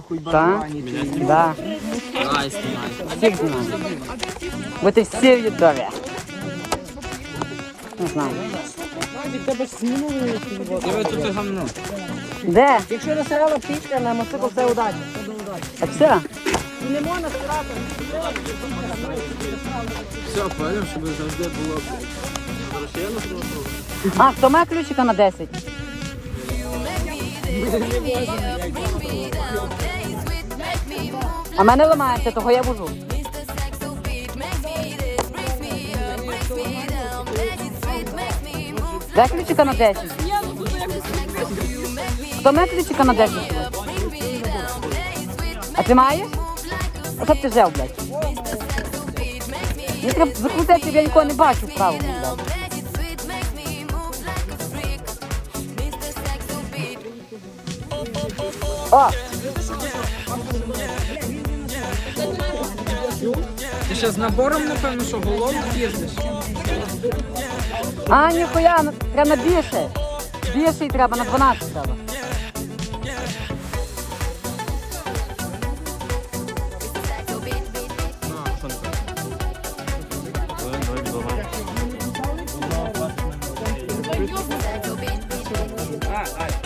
нахуй Та? барабані. Да. Ай. Всіх знаю. Бо ти всі в Ютубі. Не знаю. Диви тут і гамно. Де? Якщо насирала птичка на мотоцикл, це удача. А все? Не можна стирати. Все, понял, щоб завжди було. А, хто має ключика на 10? А мене ламається, того я вожу. Дай ключика на 10. Хто має ключика на 10? А ти маєш? А що ти взяв, блядь? Мені треба закрутити, я нікого не бачу вправо, блядь. О, Ти ще з набором, напевно, що голову їздиш? а ніхуя, на- треба на більше. Більше треба, на 12 треба.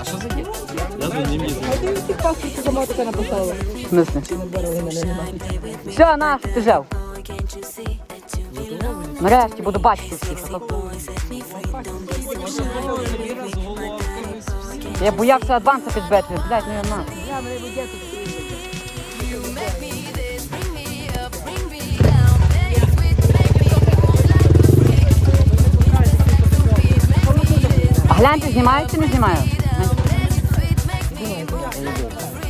А що за дід? В смислі? Все, на, ти взяв. Нарешті буду бачити всіх. Я боявся адванса підбити, блядь, ну я на. А гляньте, знімають чи не знімають? 오고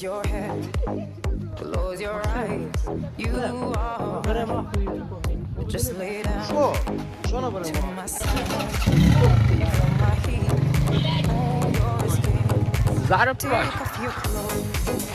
Your head, close your eyes. You are just lay down sure. Sure. to my side. You feel my heat your skin. Take off your clothes.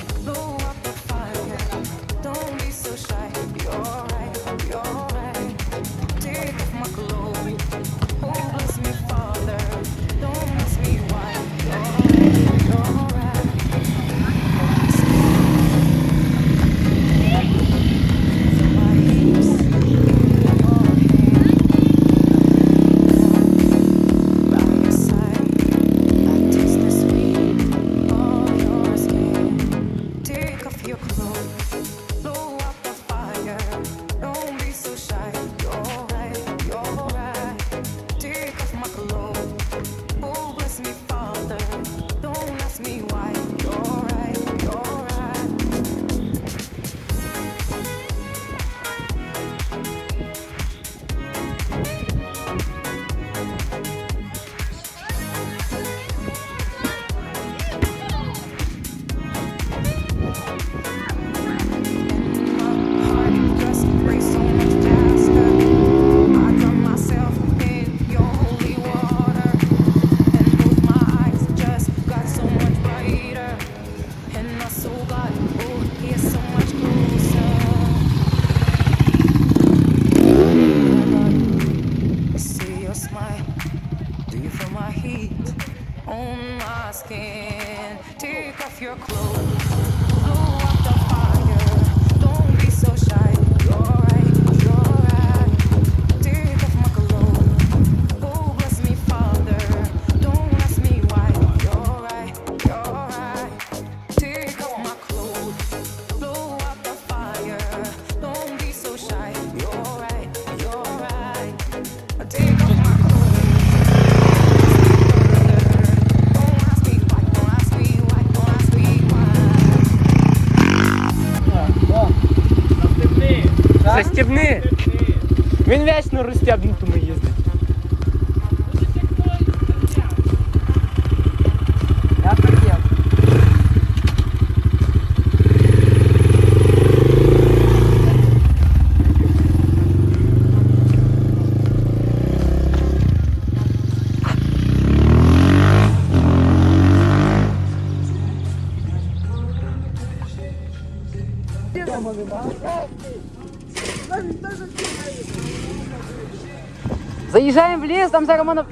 yok. Why. Він вечно розстябнутому їздить. Я хотів. Заїжджаємо в ліс, там зараз можна...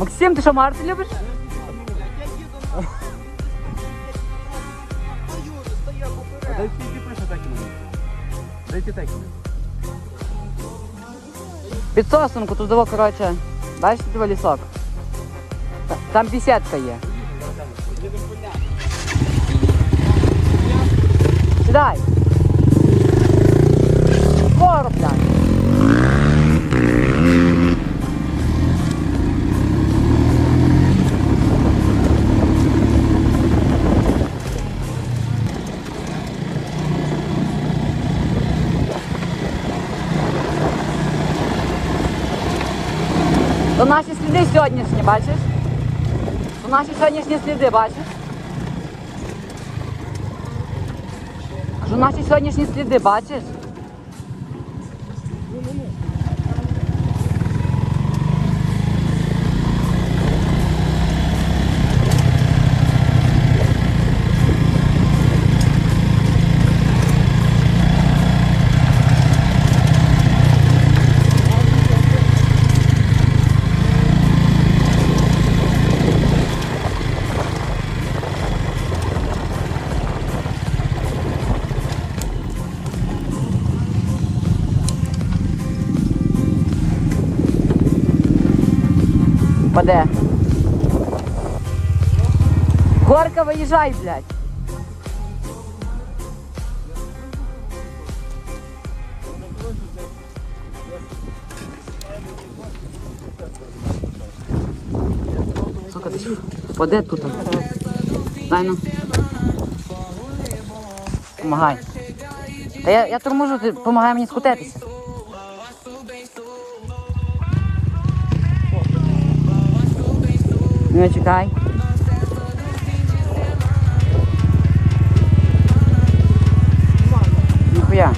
Максим, ти що Марти любиш? Дай тільки пише так Дайте так. Під сосенку тут диво, коротше. Бачите, диво лісок. Та- Там бісідка є. Сідай. Скоро, блядь. Наші сьогоднішні сліди, бачиш? Кажу, наші сьогоднішні сліди, бачиш? Паде. Горка, виїжджай, блядь. Сука, ти впаде тут. Дай ну. Помагай. Та я, я торможу, ти помагай мені скотитися. Ну, чекай. Ніхуя.